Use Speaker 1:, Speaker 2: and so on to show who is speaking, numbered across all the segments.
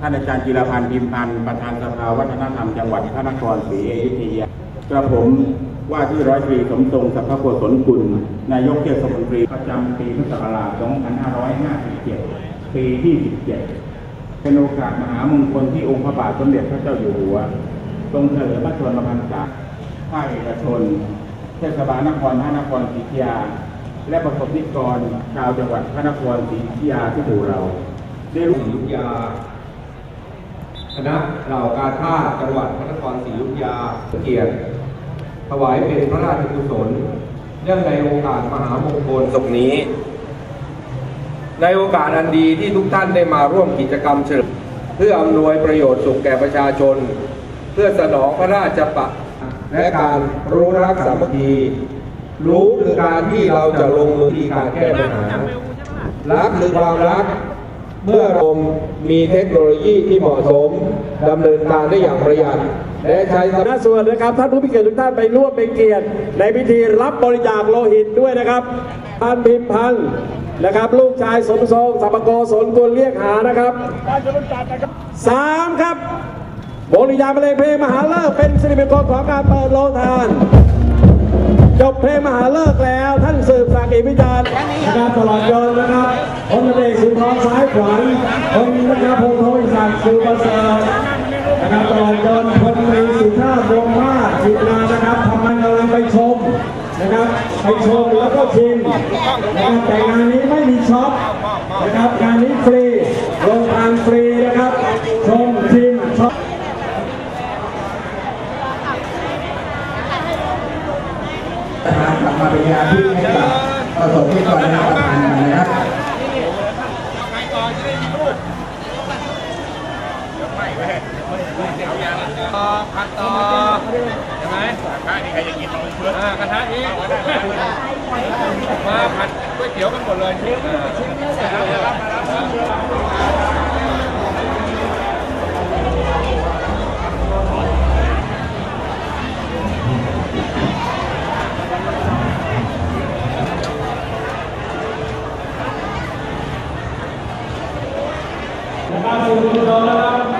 Speaker 1: ท่านอาจารย์จิรพันธ์พิมพันธ์ประธานสภาวัฒนธรรมจังหวัดพระนครศรีอยุธยากระผมว่าที่ร้อยตรีสมทรงสัพพโกศลกุลนายกเทศมนตรีประจำปีพุทธศักราช 2557 ปีที่ 17 เป็นโอกาสมหามงคลที่องค์พระบาทสมเด็จพระเจ้าอยู่หัว ทรงเฉลิมพระชนมพรรษาภาคเอกชน เทศบาลนครพระนครศรีอยุธยา และประสบนิกรชาวจังหวัดพระนครศรีอยุธยาที่ถูเรา
Speaker 2: ได้ร่วมยุธยา คณะเหล่ากาชาติจังหวัดพระนครศรีอยุธยาเกียรติถวายเป็นพระราชกุศลเนื่องในโอกาสมหามงคลศกนี้ ในโอกาสอันดีที่ทุกท่านได้มาร่วมกิจกรรมเฉลิมเพื่ออำนวยประโยชน์สุขแก่ประชาชน เพื่อสนองพระราชประและการรู้รักสามัคคีรู้คือการที่เราจะลงมือที่การแก้ปัญหารักคือความรัก เมื่อรามีเทคโนโลยีที่เหมาะสมดำเนินการได้อย่างประหยัด และใช้ห
Speaker 3: น้าส่วนนะครับท่านผู้มีเกียรติทุกท่านไปร่วมเป็นเกียรติ ในพิธีรับบริจาคโลหิตด้วยนะครับพันพิมพันธ์นะครับ ลูกชายสมทรงสัปโกศลกุลเรียกหานะครับสามครับบริจาคเพลงเพลงมหาเลิกเป็นสิริมงคลของการเปิดโรงทาน จบเพลงมหาเลิกแล้วท่านสืบสักดิ์อิพิจาร นะครับพงศ์ทวีศักดิ์สุประเสริฐนะครับตลอดยนพลตรีสุชาติวงมาจิตนานะครับทำงานกำลังไปชมนะครับไปชมแล้วก็ชิมนะครับแต่งานนี้ไม่มีช็อปนะครับงานนี้ฟรีลงทานฟรีนะครับชมชิมช็อป
Speaker 4: นะครับกลับมาเป็นยาที่ให้กับประสบนิกรได้รับประ
Speaker 2: ผัดต่อใช่ไหมข้านี่ใครจะกินเราเพื่อนกระทะนี้มาผัดก๋วยเตี๋ยวกันหมดเลยชิ้นชิ้นเนี่ย
Speaker 3: บ้านเราคุณโดนแล้วครับ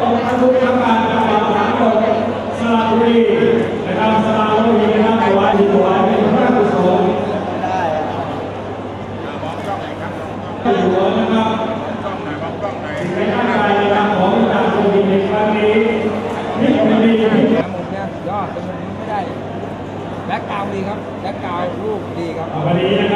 Speaker 3: ต้องทำทุกครั้งการประกาศฐานโลกสระบุรีนะครับสระบุรีนะครับถวายถวายเป็นพระกุศล
Speaker 1: อ
Speaker 3: ยู่นะครับสิ่งในร่างกายนะครับของทางโควิดในครั้งนี้นี่มันมีคร
Speaker 2: ับผมเนี่ยยอดเป็นไม่ได้แบ็กกราวดีครับแบ็กกราวรูปดีครับ
Speaker 3: วันนี้